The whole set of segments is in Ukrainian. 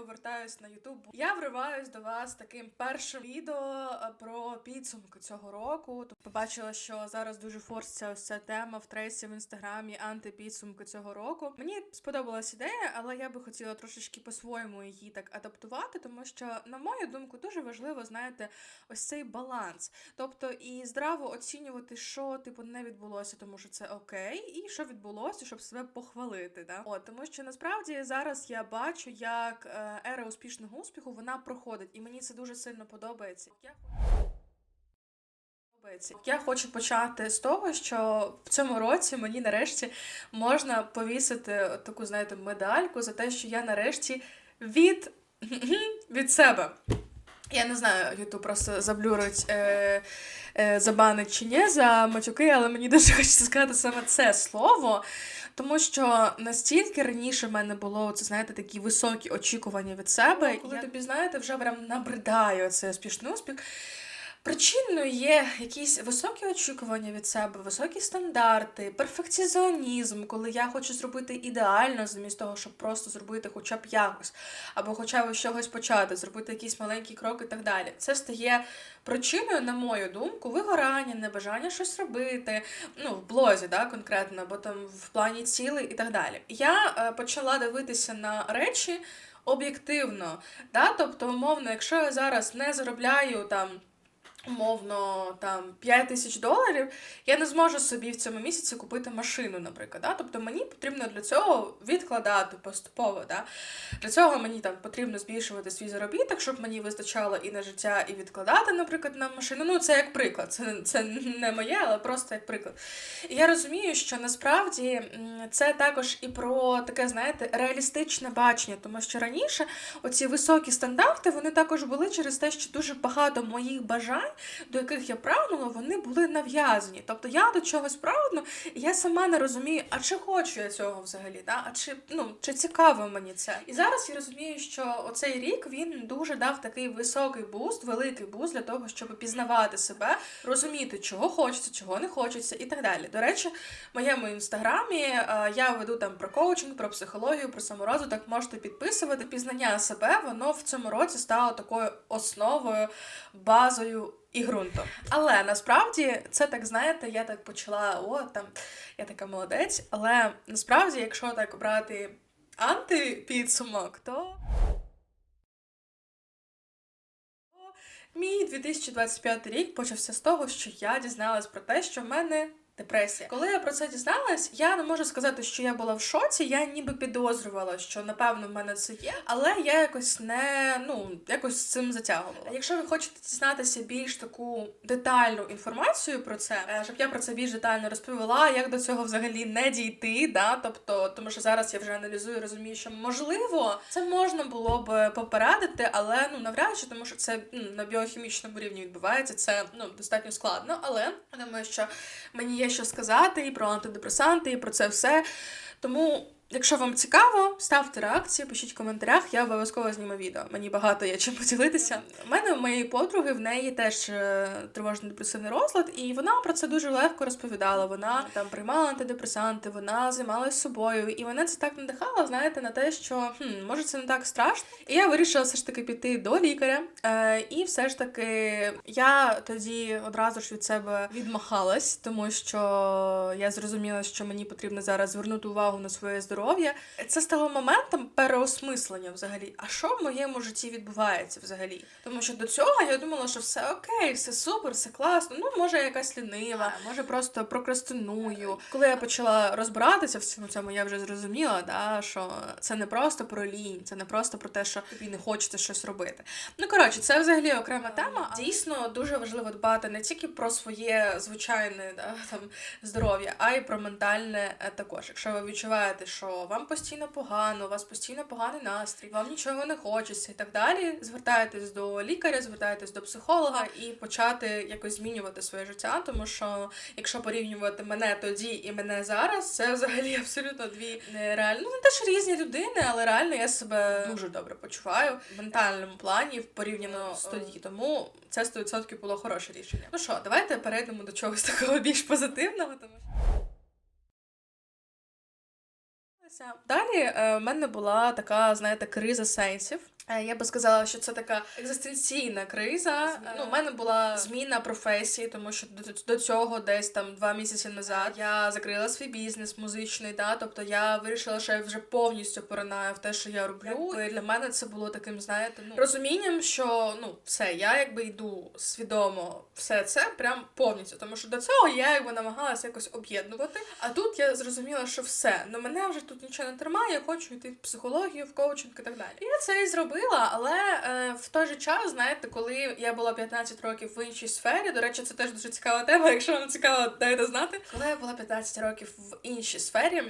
повертаюсь на Ютуб. Я вриваюсь до вас таким першим відео е, про підсумки цього року. Тобто побачила, що зараз дуже форситься ось ця тема в трейсі в інстаграмі антипідсумки цього року. Мені сподобалась ідея, але я би хотіла трошечки по-своєму її так адаптувати, тому що, на мою думку, дуже важливо, знаєте, ось цей баланс. Тобто і здраво оцінювати, що типу не відбулося, тому що це окей, і що відбулося, щоб себе похвалити. Да? От, тому що насправді зараз я бачу, як е, ера успішного успіху вона проходить, і мені це дуже сильно подобається. Я. Хочу почати з того, що в цьому році мені нарешті можна повісити таку, знаєте, медальку за те, що я нарешті від, від себе. Я не знаю, Ютуб просто заблюрить, е, е, забанить чи ні за матюки, але мені дуже хочеться сказати саме це слово. Тому що настільки раніше в мене було це, знаєте, такі високі очікування від себе. і Коли я- тобі, знаєте, вже прям набридає цей успішний успіх. Причиною є якісь високі очікування від себе, високі стандарти, перфекціонізм, коли я хочу зробити ідеально, замість того, щоб просто зробити хоча б якось, або хоча б з чогось почати, зробити якийсь маленький крок і так далі. Це стає причиною, на мою думку, вигорання, небажання щось робити, ну, в блозі, да, конкретно, або там в плані цілей і так далі. Я е, почала дивитися на речі об'єктивно. Да? Тобто, умовно, якщо я зараз не заробляю там. Умовно, там 5 тисяч доларів, я не зможу собі в цьому місяці купити машину, наприклад. Да? Тобто мені потрібно для цього відкладати поступово. Да? Для цього мені там потрібно збільшувати свій заробіток, щоб мені вистачало і на життя, і відкладати, наприклад, на машину. Ну, це як приклад, це, це не моє, але просто як приклад. І я розумію, що насправді це також і про таке, знаєте, реалістичне бачення, тому що раніше оці високі стандарти вони також були через те, що дуже багато моїх бажань, до яких я прагнула, вони були нав'язані. Тобто я до чогось прагну, і я сама не розумію, а чи хочу я цього взагалі, да? а чи, ну, чи цікаво мені це. І зараз я розумію, що оцей рік він дуже дав такий високий буст, великий буст для того, щоб пізнавати себе, розуміти, чого хочеться, чого не хочеться, і так далі. До речі, в моєму інстаграмі е, я веду там про коучинг, про психологію, про саморозвиток. Можете підписувати. Пізнання себе воно в цьому році стало такою основою, базою. І ґрунтом. Але насправді це так, знаєте, я так почала, о, там я така молодець. Але насправді, якщо так брати антипідсумок, то Мій 2025 рік почався з того, що я дізналась про те, що в мене депресія. Коли я про це дізналась, я не можу сказати, що я була в шоці. Я ніби підозрювала, що напевно в мене це є, але я якось не ну якось з цим затягувала. Якщо ви хочете дізнатися більш таку детальну інформацію про це, е, щоб я про це більш детально розповіла, як до цього взагалі не дійти, да, тобто, тому що зараз я вже аналізую, розумію, що можливо це можна було б попередити, але ну навряд чи, тому що це ну, на біохімічному рівні відбувається. Це ну достатньо складно. Але думаю, що мені є що сказати і про антидепресанти, і про це все. Тому. Якщо вам цікаво, ставте реакції, пишіть в коментарях, я обов'язково зніму відео. Мені багато є чим поділитися. У мене у моєї подруги в неї теж е, тривожно-депресивний розлад, і вона про це дуже легко розповідала. Вона там приймала антидепресанти, вона займалась собою, і мене це так надихало, знаєте, на те, що хм, може це не так страшно. І я вирішила все ж таки піти до лікаря. Е, і все ж таки я тоді одразу ж від себе відмахалась, тому що я зрозуміла, що мені потрібно зараз звернути увагу на своє здоров'я. Це стало моментом переосмислення взагалі. А що в моєму житті відбувається взагалі? Тому що до цього я думала, що все окей, все супер, все класно. Ну, може, я якась лінива, може просто прокрастиную. Коли я почала розбиратися в цьому цьому, я вже зрозуміла, да, що це не просто про лінь, це не просто про те, що тобі не хочеться щось робити. Ну коротше, це взагалі окрема тема. Дійсно дуже важливо дбати не тільки про своє звичайне да, там здоров'я, а й про ментальне е, також. Якщо ви відчуваєте, що вам постійно погано, у вас постійно поганий настрій, вам нічого не хочеться і так далі. Звертайтесь до лікаря, звертайтесь до психолога і почати якось змінювати своє життя, тому що якщо порівнювати мене тоді і мене зараз, це взагалі абсолютно дві нереально. Ну не те, що різні людини, але реально я себе дуже добре почуваю в ментальному плані порівняно з тоді. Тому це 100% було хороше рішення. Ну що, давайте перейдемо до чогось такого більш позитивного, тому що. Далі е, в мене була така, знаєте, криза сенсів. Е, Я би сказала, що це така екзистенційна криза. Ну, у мене була зміна професії, тому що до, до цього, десь там два місяці назад, я закрила свій бізнес музичний. Да, тобто я вирішила, що я вже повністю поринаю в те, що я роблю. І для мене це було таким, знаєте, ну розумінням, що ну все, я якби йду свідомо все це прям повністю. Тому що до цього я якби намагалася якось об'єднувати. А тут я зрозуміла, що все, ну мене вже тут нічого не тримає, я хочу йти в психологію, в коучинг і так далі. І я це і зробила, але е, в той же час, знаєте, коли я була 15 років в іншій сфері, до речі, це теж дуже цікава тема. Якщо вам цікаво, дайте знати. Коли я була 15 років в іншій сфері,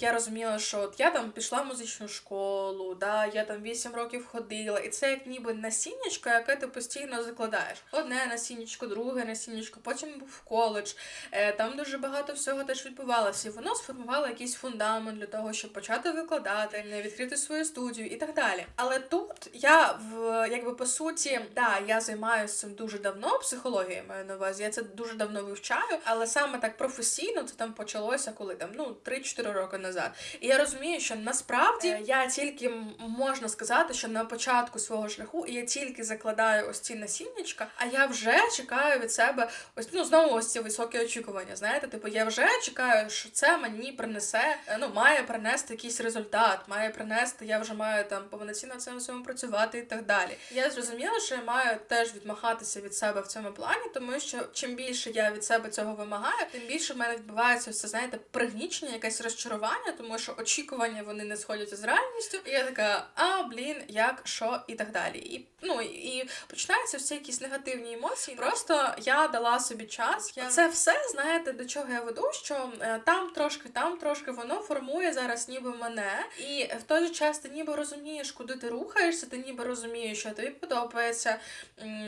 я розуміла, що от я там пішла в музичну школу, да, я там 8 років ходила, і це як ніби насіннячко, яке ти постійно закладаєш. Одне насіннячко, друге насіннячко, потім був коледж. Е, там дуже багато всього теж відбувалося. І воно сформувало якийсь фундамент для того, щоб почати викладати, не відкрити свою студію і так далі. Але тут я в якби по суті, да, я займаюся цим дуже давно, психологією маю на увазі. Я це дуже давно вивчаю, але саме так професійно це там почалося, коли там ну 3-4 роки назад. І я розумію, що насправді е, я тільки можна сказати, що на початку свого шляху я тільки закладаю ось ці насіннячка, а я вже чекаю від себе ось ну знову ось ці високі очікування. Знаєте, типу, я вже чекаю, що це мені принесе, е, ну має принести якийсь результат, має принести, я вже маю там повноцінно цьому всьому працювати і так далі. Я зрозуміла, що я маю теж відмахатися від себе в цьому плані, тому що чим більше я від себе цього вимагаю, тим більше в мене відбувається все, знаєте, пригнічення, якесь розчарування, тому що очікування вони не сходяться з реальністю. І я така, а блін, як, що і так далі. І ну і починаються всі якісь негативні емоції. Просто я дала собі час. Я це все знаєте, до чого я веду, що е, там трошки, там трошки воно формує зараз ніби мене, і в той же час ти ніби розумієш, куди ти рухаєшся, ти ніби розумієш, що тобі подобається,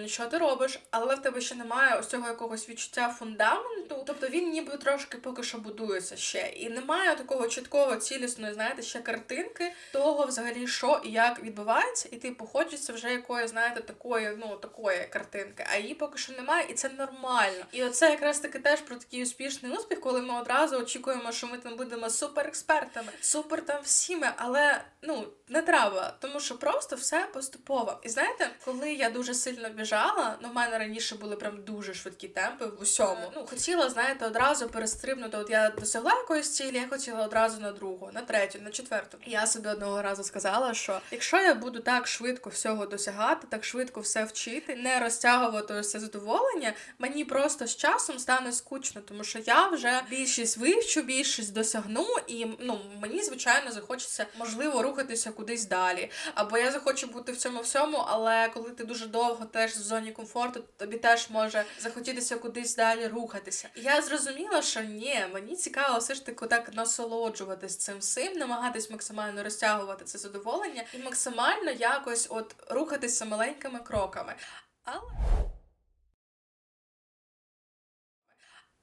що ти робиш, але в тебе ще немає ось цього якогось відчуття фундаменту. Тобто він ніби трошки поки що будується ще. І немає такого чіткого, цілісної, знаєте, ще картинки того, взагалі, що і як відбувається, і типу хочеться вже якої, знаєте, такої, ну такої картинки. А її поки що немає, і це нормально. І оце якраз таки теж про такий успішний успіх, коли ми одразу очікуємо, що ми там будемо суперекспертами, супер там всіми, але ну не треба, тому що просто все поступово. І знаєте, коли я дуже сильно біжала, ну в мене раніше були прям дуже швидкі темпи в усьому. Ну хотіла, знаєте, одразу перестрибнути. От я досягла якоїсь цілі, я хотіла одразу на другу, на третю, на четверту. І я собі одного разу сказала, що якщо я буду так швидко всього досягати, так швидко все вчити, не розтягувати це задоволення, мені просто з часом стане скучно, тому що я вже більшість вивчу, більшість досягну, і ну мені звичайно захочеться можливо рухатися кудись далі. Або я захочу бути в цьому всьому, але коли ти дуже довго теж в зоні комфорту, тобі теж може захотітися кудись далі рухатися. Я зрозуміла, що ні, мені цікаво все ж таки так насолоджуватись цим всім, намагатись максимально розтягувати це задоволення і максимально якось от рухатися маленькими кроками. Але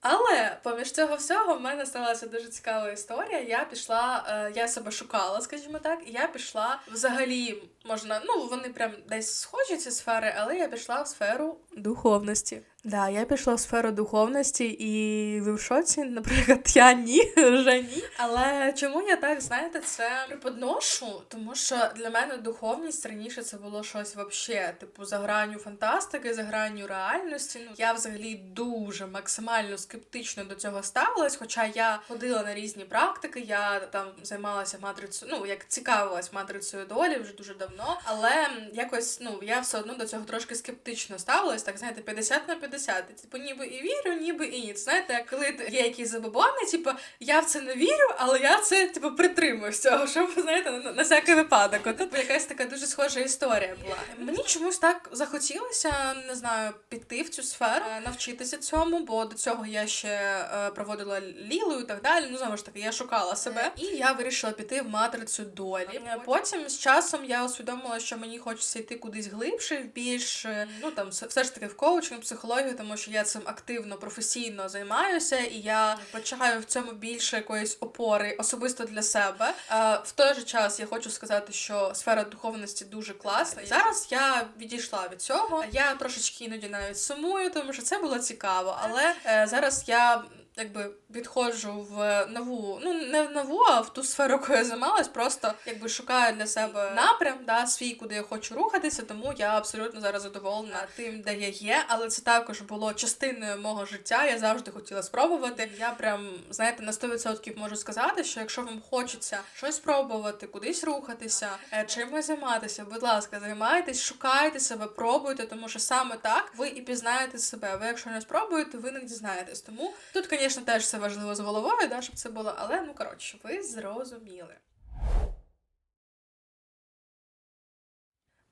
Але поміж цього всього в мене сталася дуже цікава історія. Я пішла, е, я себе шукала, скажімо так, і я пішла взагалі, можна, ну вони прям десь схожі ці сфери, але я пішла в сферу духовності. Да, я пішла в сферу духовності, і ви в шоці, наприклад, я ні, вже ні. Але чому я так, знаєте, це приподношу? Тому що для мене духовність раніше це було щось вообще, типу, за гранню фантастики, за гранню реальності. Ну я взагалі дуже максимально скептично до цього ставилась. Хоча я ходила на різні практики, я там займалася матрицею, ну як цікавилась матрицею долі вже дуже давно. Але якось ну я все одно до цього трошки скептично ставилась, так знаєте, 50 на 50. Типу, ніби і вірю, ніби і ні. Знаєте, коли є якісь забобони, типу, я в це не вірю, але я це типу притримую з цього, щоб знаєте, на, на всякий випадок. От якась така дуже схожа історія була. Мені чомусь так захотілося, не знаю, піти в цю сферу, е, навчитися цьому, бо до цього я ще е, проводила лілу і так далі. Ну знову ж таки, я шукала себе, і я вирішила піти в матрицю долі. Потім з часом я усвідомила, що мені хочеться йти кудись глибше, більш ну там все- ж таки в коучинг, психологію, тому що я цим активно професійно займаюся, і я почаю в цьому більше якоїсь опори особисто для себе. Е, в той же час я хочу сказати, що сфера духовності дуже класна. І зараз я відійшла від цього. Я трошечки іноді навіть сумую, тому що це було цікаво, але е, зараз я. Якби відходжу в нову, ну не в нову, а в ту сферу, якою я займалась, просто якби шукаю для себе напрям, да, свій, куди я хочу рухатися, тому я абсолютно зараз задоволена тим, де я є. Але це також було частиною мого життя. Я завжди хотіла спробувати. Я прям знаєте на 100% можу сказати, що якщо вам хочеться щось спробувати, кудись рухатися, е, чимось займатися, будь ласка, займайтесь, шукайте себе, пробуйте, тому що саме так ви і пізнаєте себе. Ви, якщо не спробуєте, ви не дізнаєтесь. Тому тут, звісно, теж все важливо з головою, да, щоб це було, але ну коротше, ви зрозуміли.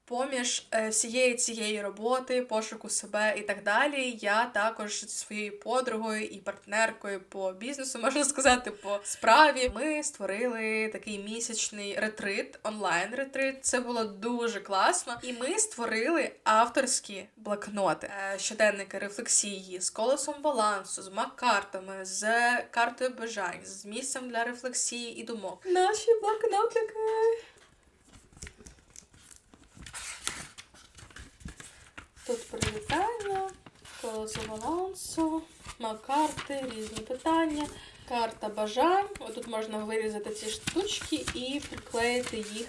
Поміж е, всієї цієї роботи, пошуку себе і так далі, я також зі своєю подругою і партнеркою по бізнесу, можна сказати, по справі. Ми створили такий місячний ретрит, онлайн-ретрит. Це було дуже класно. І ми створили авторські блокноти, е, щоденники рефлексії з колесом балансу, з мак-картами, з картою бажань, з місцем для рефлексії і думок. Наші блокнотики. Тут привітання, колесо балансу, карти, різні питання, карта бажань. Отут можна вирізати ці штучки і приклеїти їх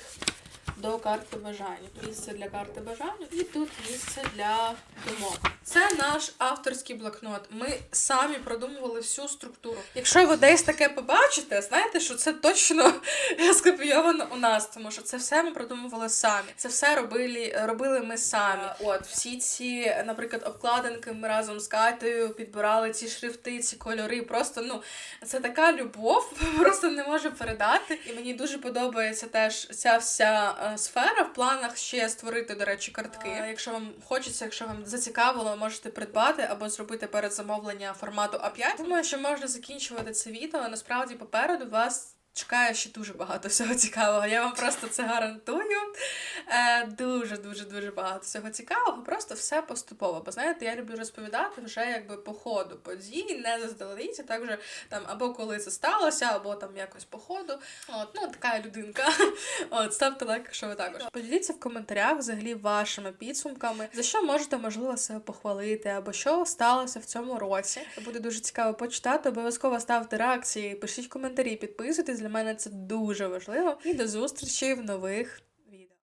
до карти бажань. Місце для карти бажань і тут місце для думок. Це наш авторський блокнот. Ми самі продумували всю структуру. Якщо ви десь таке побачите, знаєте, що це точно скопійовано у нас, тому що це все ми продумували самі. Це все робили, робили ми самі. От всі ці, наприклад, обкладинки ми разом з Катею підбирали ці шрифти, ці кольори. Просто ну це така любов, просто не можу передати. І мені дуже подобається теж ця вся е, сфера в планах ще створити, до речі, картки. А якщо вам хочеться, якщо вам зацікавило, можете придбати або зробити передзамовлення формату А5. Думаю, що можна закінчувати це відео. Насправді попереду вас. Чекає ще дуже багато всього цікавого. Я вам просто це гарантую. Е, дуже, багато всього цікавого. Просто все поступово. Бо знаєте, я люблю розповідати вже якби по ходу подій, не заздалегідь, а так там або коли це сталося, або там якось по ходу. От, ну така людинка. От, ставте лайк, якщо ви також. Поділіться в коментарях взагалі вашими підсумками, за що можете, можливо, себе похвалити, або що сталося в цьому році. Буде дуже цікаво почитати. Обов'язково ставте реакції, пишіть коментарі, підписуйтесь. Для мене це дуже важливо. І до зустрічі в нових